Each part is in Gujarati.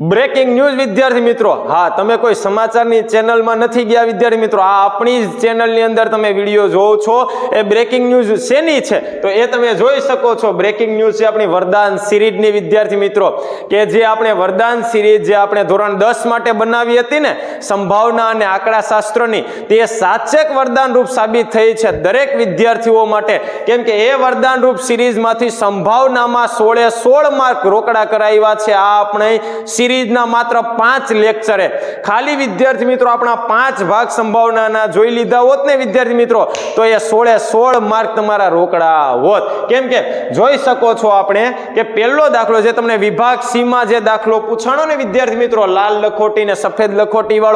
બ્રેકિંગ ન્યૂઝ વિદ્યાર્થી મિત્રો. હા, તમે કોઈ સમાચારની ચેનલમાં નથી ગયા, વિદ્યાર્થી મિત્રો, આ આપણી જ ચેનલની અંદર તમે વીડિયો જોવો છો. એ બ્રેકિંગ ન્યૂઝ શેની છે? તો એ તમે જોઈ શકો છો. બ્રેકિંગ ન્યૂઝ છે આપણી વરદાન સિરીઝની, વિદ્યાર્થી મિત્રો. કે જે આપણે વરદાન સિરીઝ જે આપણે ધોરણ દસ માટે બનાવી હતી ને સંભાવના અને આંકડા શાસ્ત્રની તે સાચેક વરદાન રૂપ સાબિત થઈ છે દરેક વિદ્યાર્થીઓ માટે. કેમ કે એ વરદાન રૂપ સિરીઝમાંથી સંભાવનામાં સોળે સોળ માર્ક રોકડા કરાવ્યા છે. આ આપણે સિરીઝના માત્ર પાંચ લેક્ચરે. ખાલી વિદ્યાર્થી મિત્રો આપણા પાંચ ભાગ સંભાવનાના જોઈ લીધા હોત ને વિદ્યાર્થી મિત્રો, તો એ સોળે સોળ માર્ક તમારા રોકડા હોત. કેમ કે જોઈ શકો છો આપણે કે પહેલો દાખલો જે તમને વિભાગ સીમાં જે દાખલો પૂછાણો ને વિદ્યાર્થી મિત્રો, લાલ લખોટી ને સફેદ લખોટી વાળો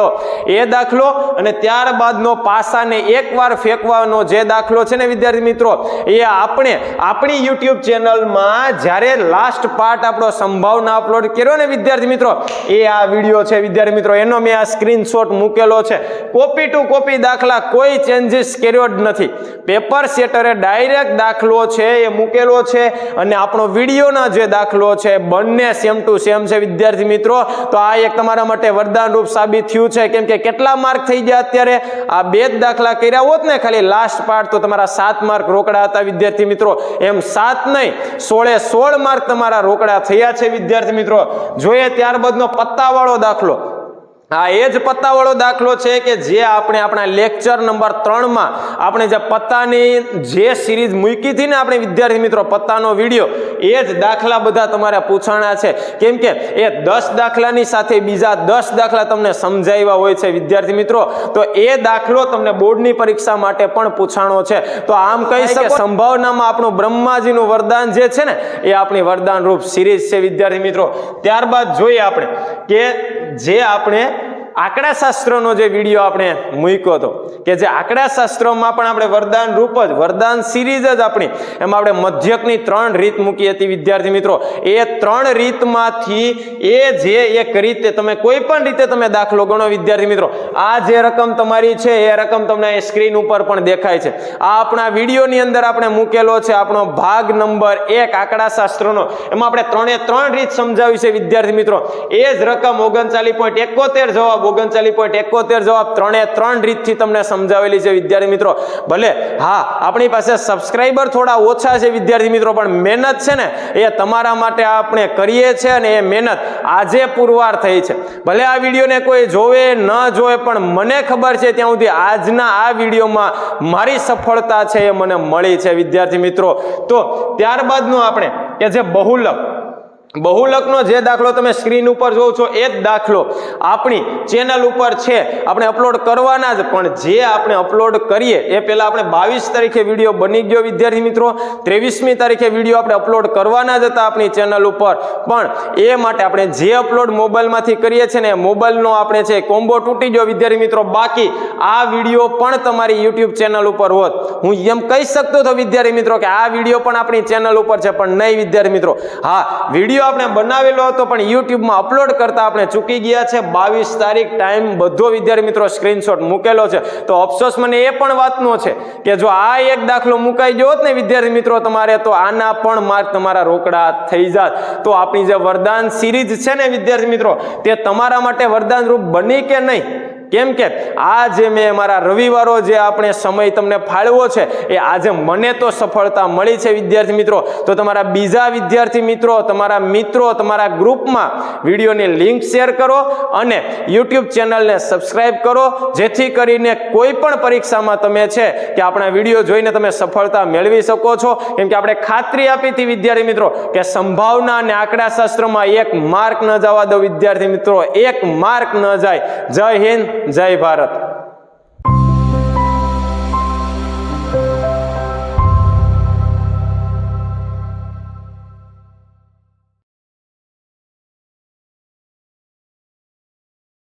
એ દાખલો અને ત્યારબાદનો પાસાને એકવાર ફેંકવાનો જે દાખલો છે ને વિદ્યાર્થી મિત્રો, એ આપણે આપણી યુટ્યુબ ચેનલમાં જ્યારે લાસ્ટ પાર્ટ આપણો સંભાવના અપલોડ કર્યો ને વિદ્યાર્થી મિત્રો, એ આ વીડિયો છે વિદ્યાર્થી મિત્રો, એનો મેં આ સ્ક્રીનશોટ મૂકેલો છે. કોપી ટુ કોપી દાખલા કોઈ ચેન્જીસ કર્યો જ નથી. પેપર સેટરે ડાયરેક્ટ દાખલો છે, એ મૂકેલો છે અને આપણો વિડીયોના જે દાખલો છે, બંને સેમ ટુ સેમ છે વિદ્યાર્થી મિત્રો. તો આ એક તમારા માટે વરદાન રૂપ સાબિત થયું છે. કેમ કે કેટલા માર્ક થઈ ગયા અત્યારે? આ બે જ દાખલા કર્યા હોત ને, ખાલી લાસ્ટ પાર્ટ તો તમારા સાત માર્ક રોકડા હતા વિદ્યાર્થી મિત્રો. એમ સાત નહીં, સોળે સોળ માર્ક તમારા રોકડા થયા છે વિદ્યાર્થી મિત્રો. જોઈએ ત્યારબાદનો પત્તાવાળો દાખલો. હા એ જ પત્તાવાળો દાખલો છે કે જે આપણે આપણા લેક્ચર નંબર ત્રણમાં આપણે જે પત્તાની જે સિરીઝ મૂકી હતી ને આપણે વિદ્યાર્થી મિત્રો પત્તાનો વીડિયો એ જ દાખલા બધા તમારે પૂછાણા છે. કેમ કે એ દસ દાખલાની સાથે બીજા દસ દાખલા તમને સમજાવ્યા હોય છે વિદ્યાર્થી મિત્રો. તો એ દાખલો તમને બોર્ડની પરીક્ષા માટે પણ પૂછાણો છે. તો આમ કહી શકે સંભાવનામાં આપણું બ્રહ્માજીનું વરદાન જે છે ને એ આપણી વરદાન રૂપ સિરીઝ છે વિદ્યાર્થી મિત્રો. ત્યારબાદ જોઈએ આપણે કે જે આપણે આંકડા શાસ્ત્રનો જે વીડિયો આપણે મૂક્યો હતો કે જે આંકડા શાસ્ત્રોમાં પણ આપણે વરદાન રૂપ જ, વરદાન સિરીઝ જ આપણી, એમાં આપણે મધ્યકની ત્રણ રીત મૂકી હતી વિદ્યાર્થી મિત્રો. એ ત્રણ રીતમાંથી એ જે એક રીતે તમે કોઈ પણ રીતે તમે દાખલો ગણો વિદ્યાર્થી મિત્રો. આ જે રકમ તમારી છે, એ રકમ તમને સ્ક્રીન ઉપર પણ દેખાય છે. આ આપણા વિડીયોની અંદર આપણે મૂકેલો છે આપણો ભાગ નંબર એક આંકડા શાસ્ત્રનો એમાં આપણે ત્રણે ત્રણ રીત સમજાવી છે વિદ્યાર્થી મિત્રો. એ જ રકમ ઓગણચાલીસ પોઈન્ટ એકોતેર જવાબ ઓગણચાલીસ પોઈન્ટ એકોતેર જવાબ ત્રણે ત્રણ રીતથી તમને સમજાવેલી છે વિદ્યાર્થી મિત્રો. ભલે, હા, આપણી પાસે સબસ્ક્રાઈબર થોડા ઓછા છે વિદ્યાર્થી મિત્રો, પણ મહેનત છે ને, એ તમારા માટે આપણે કરીએ છીએ અને એ મહેનત આજે પુરવાર થઈ છે. ભલે આ વિડીયોને કોઈ જોવે, ન જોવે, પણ મને ખબર છે ત્યાં સુધી આજના આ વિડીયોમાં મારી સફળતા છે એ મને મળી છે વિદ્યાર્થી મિત્રો. તો ત્યારબાદનું આપણે કે જે બહુલક બહુલકનો જે દાખલો તમે સ્ક્રીન ઉપર જોવો છો, એ જ દાખલો આપણી ચેનલ ઉપર છે. આપણે અપલોડ કરવાના જ, પણ જે આપણે અપલોડ કરીએ, એ પહેલાં આપણે બાવીસ તારીખે વીડિયો બની ગયો, વિદ્યાર્થી મિત્રો. ત્રેવીસમી તારીખે વીડિયો આપણે અપલોડ કરવાના જ હતા આપણી ચેનલ ઉપર. પણ એ માટે આપણે જે અપલોડ મોબાઈલમાંથી કરીએ છીએ ને મોબાઈલનો આપણે છે કોમ્બો તૂટી ગયો, વિદ્યાર્થી મિત્રો. બાકી આ વીડિયો પણ તમારી યુટ્યુબ ચેનલ ઉપર હોત. હું એમ કહી શકતો હતો વિદ્યાર્થી મિત્રો કે આ વીડિયો પણ આપણી ચેનલ ઉપર છે, પણ નહીં વિદ્યાર્થી મિત્રો. હા, વીડિયો આપણે બનાવેલો હતો, પણ યુટ્યુબમાં અપલોડ કરતા આપણે ચૂકી ગયા છે. બાવીસ તારીખ ટાઈમ બધો વિદ્યાર્થી મિત્રો સ્ક્રીનશોટ મૂકેલો છે. તો અફસોસ મને એ પણ વાતનો છે કે જો આ એક દાખલો મુકાઈ ગયો હોત ને વિદ્યાર્થી મિત્રો તમારે, તો આના પણ માર્ક તમારા રોકડા થઈ જાત. તો આપણી જે વરદાન સિરીઝ છે ને વિદ્યાર્થી મિત્રો, તે તમારા માટે વરદાન રૂપ બની કે નહીં? કેમ કે આ જે મેં મારા રવિવારો જે આપણે સમય તમને ફાળવો છે, એ આજે મને તો સફળતા મળી છે, વિદ્યાર્થી મિત્રો. તો તમારા બીજા વિદ્યાર્થી મિત્રો, તમારા મિત્રો, તમારા ગ્રુપમાં વિડીયોની લિંક શેર કરો અને યુટ્યુબ ચેનલને સબસ્ક્રાઇબ કરો. જેથી કરીને કોઈ પણ પરીક્ષામાં તમે છે કે આપણા વીડિયો જોઈને તમે સફળતા મેળવી શકો છો. કેમ કે આપણે ખાતરી આપી હતી વિદ્યાર્થી મિત્રો કે સંભાવના અને આંકડા શાસ્ત્રમાં એક માર્ક ન જવા દો વિદ્યાર્થી મિત્રો. એક માર્ક ન જાય. જય હિન્દ. જય ભારત.